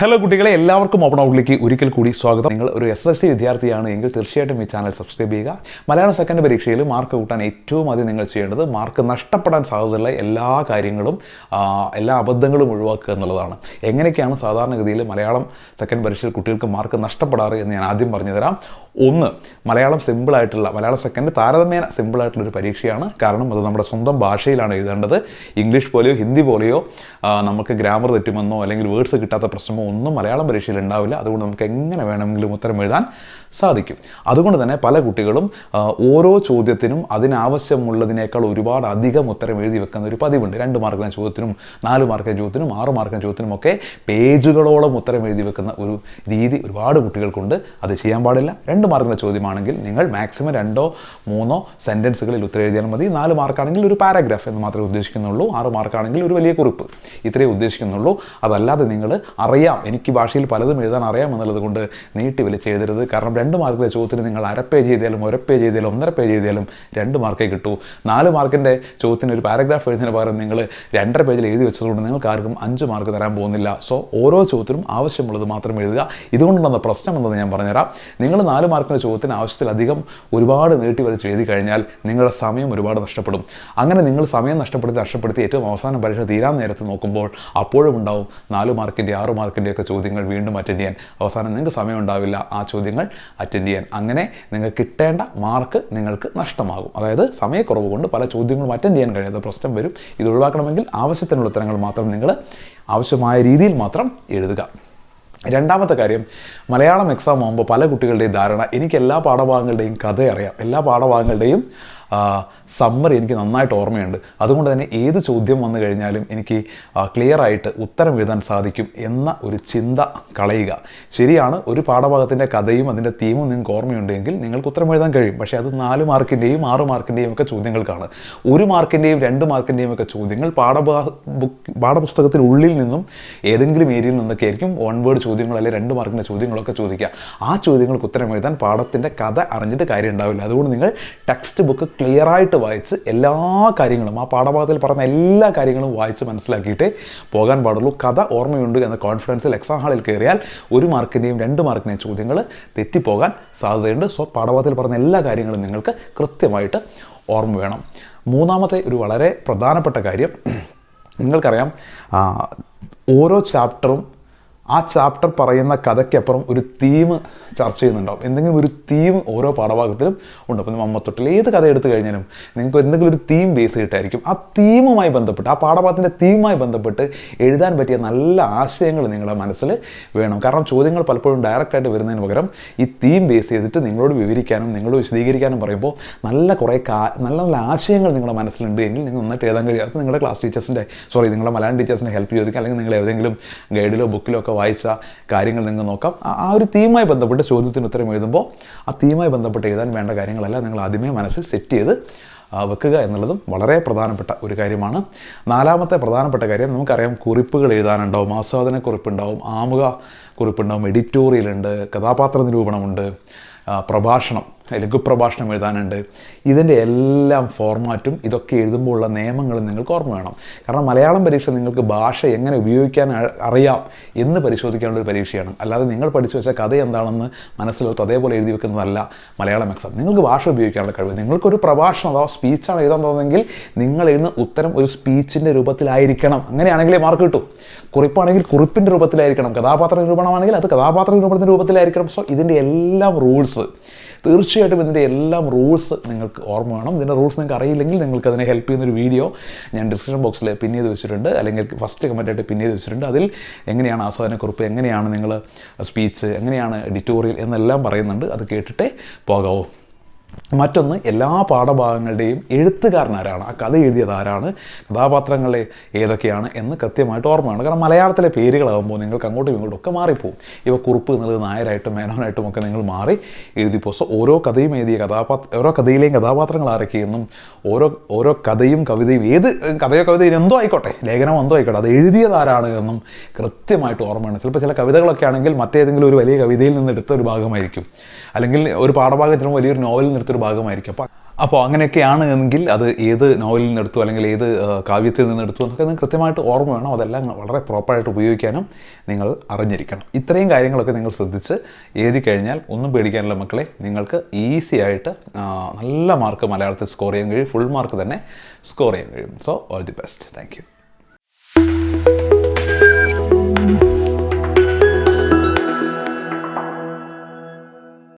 Hello കുട്ടികളെ എല്ലാവർക്കും open ഔട്ടിലേക്ക് ഒരിക്കൽ കൂടി സ്വാഗതം. നിങ്ങൾ ഒരു എസ് എസ് സി വിദ്യാർത്ഥിയാണ് എങ്കിൽ തീർച്ചയായിട്ടും ഈ ചാനൽ സബ്സ്ക്രൈബ് ചെയ്യുക. മലയാളം സെക്കൻഡ് പരീക്ഷയിൽ മാർക്ക് കൂട്ടാൻ ഏറ്റവും ആദ്യം നിങ്ങൾ ചെയ്യേണ്ടത് മാർക്ക് നഷ്ടപ്പെടാൻ സാധ്യതയുള്ള എല്ലാ കാര്യങ്ങളും എല്ലാ അബദ്ധങ്ങളും ഒഴിവാക്കുക എന്നുള്ളതാണ്. എങ്ങനെയൊക്കെയാണ് സാധാരണഗതിയിൽ മലയാളം സെക്കൻഡ് പരീക്ഷയിൽ കുട്ടികൾക്ക് മാർക്ക് നഷ്ടപ്പെടാറ് എന്ന് ഞാൻ ആദ്യം പറഞ്ഞു തരാം ഒന്ന് മലയാളം സിമ്പിളായിട്ടുള്ള മലയാള സെക്കൻഡ് താരതമ്യേന സിമ്പിളായിട്ടുള്ള ഒരു പരീക്ഷയാണ്. കാരണം അത് നമ്മുടെ സ്വന്തം ഭാഷയിലാണ് എഴുതേണ്ടത്. ഇംഗ്ലീഷ് പോലെയോ ഹിന്ദി പോലെയോ നമുക്ക് ഗ്രാമർ തെറ്റുമെന്നോ അല്ലെങ്കിൽ വേർഡ്സ് കിട്ടാത്ത പ്രശ്നമോ ഒന്നും മലയാളം പരീക്ഷയിൽ ഉണ്ടാവില്ല. അതുകൊണ്ട് നമുക്ക് എങ്ങനെ വേണമെങ്കിലും ഉത്തരം എഴുതാൻ സാധിക്കും. അതുകൊണ്ട് തന്നെ പല കുട്ടികളും ഓരോ ചോദ്യത്തിനും അതിനാവശ്യമുള്ളതിനേക്കാൾ ഒരുപാട് അധികം ഉത്തരം എഴുതി വെക്കുന്ന ഒരു പതിവുണ്ട്. രണ്ട് മാർക്കിന്റെ ചോദ്യത്തിനും നാല് മാർക്കിന് ചോദ്യത്തിനും ആറ് മാർക്കിന്റെ ചോദ്യത്തിനും ഒക്കെ പേജുകളോളം ഉത്തരം എഴുതി വെക്കുന്ന ഒരു രീതി ഒരുപാട് കുട്ടികൾക്കുണ്ട്. അത് ചെയ്യാൻ പാടില്ല. രണ്ട് മാർക്കിന്റെ ചോദ്യമാണെങ്കിൽ നിങ്ങൾ മാക്സിമം രണ്ടോ മൂന്നോ സെന്റൻസുകളിൽ ഉത്തരം എഴുതിയാൽ മതി. നാല് മാർക്കാണെങ്കിൽ ഒരു പാരാഗ്രാഫ് എന്ന് മാത്രമേ ഉദ്ദേശിക്കുന്നുള്ളൂ. ആറ് മാർക്കാണെങ്കിൽ ഒരു വലിയ കുറിപ്പ്. ഇത്രയേ ഉദ്ദേശിക്കുന്നുള്ളൂ. അതല്ലാതെ നിങ്ങൾ അറിയാം. എനിക്ക് ഭാഷയിൽ പലതും എഴുതാൻ അറിയാം എന്നുള്ളത് കൊണ്ട് നീട്ടി വലിച്ച് എഴുതരുത്. കാരണം രണ്ട് മാർക്കിന്റെ ചോദ്യത്തിന് നിങ്ങൾ അര പേജ് ചെയ്താലും ഒര പേജ് ചെയ്താലും ഒന്നര പേജ് ചെയ്താലും രണ്ട് മാർക്കേ കിട്ടൂ. നാല് മാർക്കിന്റെ ചോദ്യത്തിന് ഒരു പാരഗ്രാഫ് എഴുതുന്നതിന് പകരം നിങ്ങൾ രണ്ടര പേജിൽ എഴുതി വെച്ചതുകൊണ്ട് നിങ്ങൾക്ക് ആർക്കും അഞ്ച് മാർക്ക് തരാൻ പോകുന്നില്ല. സോ ഓരോ ചോദ്യത്തിനും ആവശ്യമുള്ളത് മാത്രം എഴുതുക. ഇതുകൊണ്ടുള്ള പ്രശ്നം എന്തെന്ന് ഞാൻ പറഞ്ഞുതരാം. നിങ്ങൾ നാല് മാർക്കിന്റെ ചോദ്യത്തിന് ആവശ്യത്തിലധികം ഒരുപാട് നീട്ടി വലിച്ച് എഴുതി കഴിഞ്ഞാൽ നിങ്ങളുടെ സമയം ഒരുപാട് നഷ്ടപ്പെടും. അങ്ങനെ നിങ്ങൾ സമയം നഷ്ടപ്പെടുത്തി നഷ്ടപ്പെടുത്തി ഏറ്റവും അവസാനം പരീക്ഷ തീരാൻ നേരത്ത് നോക്കുമ്പോൾ അപ്പോഴും ഉണ്ടാവും നാല് മാർക്കിന്റെ ആറ് മാർക്കിന്റെ ഒക്കെ ചോദ്യങ്ങൾ വീണ്ടും അറ്റൻഡ് ചെയ്യാൻ. അവസാനം നിങ്ങൾക്ക് സമയം ഉണ്ടാവില്ല ആ ചോദ്യങ്ങൾ അറ്റൻഡ് ചെയ്യാൻ. അങ്ങനെ നിങ്ങൾക്ക് കിട്ടേണ്ട മാർക്ക് നിങ്ങൾക്ക് നഷ്ടമാകും. അതായത് സമയക്കുറവ് കൊണ്ട് പല ചോദ്യങ്ങളും അറ്റൻഡ് ചെയ്യാൻ കഴിയാത്ത പ്രശ്നം വരും. ഇത് ഒഴിവാക്കണമെങ്കിൽ ആവശ്യത്തിനുള്ള ഉത്തരങ്ങൾ മാത്രം നിങ്ങൾ ആവശ്യമായ രീതിയിൽ മാത്രം എഴുതുക. രണ്ടാമത്തെ കാര്യം മലയാളം എക്സാം ആകുമ്പോൾ പല കുട്ടികളുടെയും ധാരണ എനിക്ക് എല്ലാ പാഠഭാഗങ്ങളുടെയും കഥ അറിയാം എല്ലാ പാഠഭാഗങ്ങളുടെയും സമ്മറി എനിക്ക് നന്നായിട്ട് ഓർമ്മയുണ്ട്. അതുകൊണ്ട് തന്നെ ഏത് ചോദ്യം വന്നു കഴിഞ്ഞാലും എനിക്ക് ക്ലിയർ ആയിട്ട് ഉത്തരം എഴുതാൻ സാധിക്കും എന്ന ഒരു ചിന്ത കളയുക. ശരിയാണ് ഒരു പാഠഭാഗത്തിന്റെ കഥയും അതിന്റെ തീമും നിങ്ങൾക്ക് ഓർമ്മയുണ്ടെങ്കിൽ നിങ്ങൾക്ക് ഉത്തരം എഴുതാൻ കഴിയും. പക്ഷേ അത് നാല് മാർക്കിന്റെയും ആറ് മാർക്കിന്റെയും ഒക്കെ ചോദ്യങ്ങൾക്കാണ്. ഒരു മാർക്കിന്റെയും രണ്ട് മാർക്കിന്റെയും ഒക്കെ ചോദ്യങ്ങൾ പാഠഭാ ബുക്ക് പാഠപുസ്തകത്തിനുള്ളിൽ നിന്നും ഏതെങ്കിലും ഏരിയയിൽ നിന്നൊക്കെ ആയിരിക്കും വൺ വേർഡ് ചോദ്യങ്ങൾ അല്ലെങ്കിൽ രണ്ട് മാർക്കിന്റെ ചോദ്യങ്ങളൊക്കെ ചോദിക്കുക. ആ ചോദ്യങ്ങൾക്ക് ഉത്തരം എഴുതാൻ പാഠത്തിന്റെ കഥ അറിഞ്ഞിട്ട് കാര്യം ഉണ്ടാവില്ല അതുകൊണ്ട് നിങ്ങൾ ടെക്സ്റ്റ് ബുക്ക് ക്ലിയർ ആയിട്ട് വായിച്ച് എല്ലാ കാര്യങ്ങളും ആ പാഠഭാഗത്തിൽ പറഞ്ഞ എല്ലാ കാര്യങ്ങളും വായിച്ച് മനസ്സിലാക്കിയിട്ടേ പോകാൻ പാടുള്ളൂ. കഥ ഓർമ്മയുണ്ട് എന്ന കോൺഫിഡൻസിൽ എക്സാം ഹാളിൽ കയറിയാൽ ഒരു മാർക്കിന്റെയും രണ്ട് മാർക്കിന്റെയും ചോദ്യങ്ങൾ തെറ്റിപ്പോകാൻ സാധ്യതയുണ്ട്. സോ പാഠഭാഗത്തിൽ പറഞ്ഞ എല്ലാ കാര്യങ്ങളും നിങ്ങൾക്ക് കൃത്യമായിട്ട് ഓർമ്മ വേണം. മൂന്നാമത്തെ ഒരു വളരെ പ്രധാനപ്പെട്ട കാര്യം നിങ്ങൾക്കറിയാം ഓരോ ചാപ്റ്ററും ആ ചാപ്റ്റർ പറയുന്ന കഥയ്ക്കപ്പുറം ഒരു തീം ചർച്ച ചെയ്യുന്നുണ്ടാവും. എന്തെങ്കിലും ഒരു തീം ഓരോ പാഠഭാഗത്തിലും ഉണ്ട്. അപ്പം മമ്മത്തൊട്ടിൽ ഏത് കഥ എടുത്തു കഴിഞ്ഞാലും നിങ്ങൾക്ക് എന്തെങ്കിലും ഒരു തീം ബേസ് ചെയ്തിട്ടായിരിക്കും ആ തീമുമായി ബന്ധപ്പെട്ട് ആ പാഠഭാഗത്തിന്റെ തീമുമായി ബന്ധപ്പെട്ട് എഴുതാൻ പറ്റിയ നല്ല ആശയങ്ങൾ നിങ്ങളുടെ മനസ്സിൽ വേണം. കാരണം ചോദ്യങ്ങൾ പലപ്പോഴും ഡയറക്റ്റായിട്ട് വരുന്നതിന് പകരം ഈ തീം ബേസ് ചെയ്തിട്ട് നിങ്ങളോട് വിവരിക്കാനും നിങ്ങളോട് വിശദീകരിക്കാനും പറയുമ്പോൾ നല്ല കുറേ കാ നല്ല നല്ല ആശയങ്ങൾ നിങ്ങളുടെ മനസ്സിലുണ്ട് എങ്കിൽ നിങ്ങൾ നന്നായിട്ട് എഴുതാൻ കഴിയും. നിങ്ങളുടെ ക്ലാസ് ടീച്ചേഴ്സിന്റെ സോറി നിങ്ങളുടെ മലയാളം ടീച്ചേഴ്സിന്റെ ഹെൽപ്പ് ചോദിക്കുക. അല്ലെങ്കിൽ നിങ്ങൾ ഏതെങ്കിലും ഗൈഡിലോ ബുക്കിലോ ഒക്കെ വായിച്ച കാര്യങ്ങൾ നിങ്ങൾ നോക്കാം. ആ- ഒരു തീമുമായി ബന്ധപ്പെട്ട് ചോദ്യത്തിന് ഉത്തരം എഴുതുമ്പോൾ ആ തീമുമായി ബന്ധപ്പെട്ട് എഴുതാൻ വേണ്ട കാര്യങ്ങളെല്ലാം നിങ്ങൾ ആദ്യമേ മനസ്സിൽ സെറ്റ് ചെയ്ത് വെക്കുക എന്നുള്ളതും വളരെ പ്രധാനപ്പെട്ട ഒരു കാര്യമാണ്. നാലാമത്തെ പ്രധാനപ്പെട്ട കാര്യം നമുക്കറിയാം കുറിപ്പുകൾ എഴുതാനുണ്ടാവും ആസ്വാദന കുറിപ്പുണ്ടാവും ആമുഖ കുറിപ്പുണ്ടാവും എഡിറ്റോറിയൽ ഉണ്ട് കഥാപാത്ര നിരൂപണമുണ്ട് പ്രഭാഷണം ലഘുപ്രഭാഷണം എഴുതാനുണ്ട്. ഇതിന്റെ എല്ലാം ഫോർമാറ്റും ഇതൊക്കെ എഴുതുമ്പോൾ ഉള്ള നിയമങ്ങളും നിങ്ങൾക്ക് ഓർമ്മ വേണം. കാരണം മലയാളം പരീക്ഷ നിങ്ങൾക്ക് ഭാഷ എങ്ങനെ ഉപയോഗിക്കാൻ അറിയാം എന്ന് പരിശോധിക്കേണ്ട ഒരു പരീക്ഷയാണ്. അല്ലാതെ നിങ്ങൾ പഠിച്ചു വെച്ച കഥ എന്താണെന്ന് മനസ്സിലോട്ട് അതേപോലെ എഴുതി വെക്കുന്നതല്ല മലയാളം എക്സാം നിങ്ങൾക്ക് ഭാഷ ഉപയോഗിക്കാനുള്ള കഴിവ്. നിങ്ങൾക്കൊരു പ്രഭാഷണം അഥവാ സ്പീച്ചാണ് എഴുതാൻ തോന്നുന്നെങ്കിൽ നിങ്ങൾ എഴുതുന്ന ഉത്തരം ഒരു സ്പീച്ചിന്റെ രൂപത്തിലായിരിക്കണം. അങ്ങനെയാണെങ്കിലേ മാർക്ക് കിട്ടും. കുറിപ്പാണെങ്കിൽ കുറിപ്പിന്റെ രൂപത്തിലായിരിക്കണം. കഥാപാത്ര നിരൂപണമാണെങ്കിൽ അത് കഥാപാത്ര നിരൂപണത്തിന്റെ രൂപത്തിലായിരിക്കണം. സോ ഇതിന്റെ എല്ലാം റൂൾസ് തീർച്ചയായിട്ടും ഇതിന്റെ എല്ലാം റൂൾസ് നിങ്ങൾക്ക് ഓർമ്മ വേണം. ഇതിന്റെ റൂൾസ് നിങ്ങൾക്ക് അറിയില്ലെങ്കിൽ നിങ്ങൾക്ക് അതിനെ ഹെൽപ്പ് ചെയ്യുന്നൊരു വീഡിയോ ഞാൻ ഡിസ്ക്രിപ്ഷൻ ബോക്സിൽ പിൻ ചെയ്ത് വെച്ചിട്ടുണ്ട്. അല്ലെങ്കിൽ ഫസ്റ്റ് കമന്റായിട്ട് പിൻ ചെയ്ത് വെച്ചിട്ടുണ്ട്. അതിൽ എങ്ങനെയാണ് ആസ്വാദനക്കുറിപ്പ് എങ്ങനെയാണ് നിങ്ങൾ സ്പീച്ച് എങ്ങനെയാണ് എഡിറ്റോറിയൽ എന്നെല്ലാം പറയുന്നുണ്ട്. അത് കേട്ടിട്ടേ പോകാവൂ. മറ്റൊന്ന് എല്ലാ പാഠഭാഗങ്ങളുടെയും എഴുത്തുകാരനാരാണ്. ആ കഥ എഴുതിയത് ആരാണ്? കഥാപാത്രങ്ങളെ ഏതൊക്കെയാണ് എന്ന് കൃത്യമായിട്ട് ഓർമ്മയാണ് കാരണം മലയാളത്തിലെ പേരുകളാകുമ്പോൾ നിങ്ങൾക്ക് അങ്ങോട്ടും ഇങ്ങോട്ടും ഒക്കെ മാറിപ്പോവും. ഇവ കുറിപ്പ് എന്നുള്ളത് നായരായിട്ടും മേനോനായിട്ടും ഒക്കെ നിങ്ങൾ മാറി എഴുതിപ്പോ സോ ഓരോ കഥയും എഴുതിയ കഥാപാത്ര ഓരോ കഥയിലെയും കഥാപാത്രങ്ങൾ ആരൊക്കെയെന്നും ഓരോ ഓരോ കഥയും കവിതയും ഏത് കഥയോ കവിതയും എന്തോ ആയിക്കോട്ടെ ലേഖനം എന്തോ ആയിക്കോട്ടെ അത് എഴുതിയത് ആരാണ് എന്നും കൃത്യമായിട്ട് ഓർമ്മയാണ് ചിലപ്പോൾ ചില കവിതകളൊക്കെ ആണെങ്കിൽ മറ്റേതെങ്കിലും ഒരു വലിയ കവിതയിൽ നിന്ന് എടുത്ത ഒരു ഭാഗമായിരിക്കും. അല്ലെങ്കിൽ ഒരു പാഠഭാഗം ചിലപ്പോൾ വലിയൊരു നോവലിൽ എടുത്തൊരു ഭാഗമായിരിക്കും. അപ്പോൾ അപ്പോൾ അങ്ങനെയൊക്കെയാണ് എങ്കിൽ അത് ഏത് നോവലിൽ നിന്നെടുത്തു അല്ലെങ്കിൽ ഏത് കാവ്യത്തിൽ നിന്ന് എടുത്തു എന്നൊക്കെ നിങ്ങൾക്ക് കൃത്യമായിട്ട് ഓർമ്മ വേണം. അതെല്ലാം വളരെ പ്രോപ്പറായിട്ട് ഉപയോഗിക്കാനും നിങ്ങൾ അറിഞ്ഞിരിക്കണം. ഇത്രയും കാര്യങ്ങളൊക്കെ നിങ്ങൾ ശ്രദ്ധിച്ച് എഴുതി കഴിഞ്ഞാൽ ഒന്നും പേടിക്കാനില്ല മക്കളെ. നിങ്ങൾക്ക് ഈസി ആയിട്ട് നല്ല മാർക്ക് മലയാളത്തിൽ സ്കോർ ചെയ്യാൻ കഴിയും. ഫുൾ മാർക്ക് തന്നെ സ്കോർ ചെയ്യാൻ കഴിയും. So all the best thank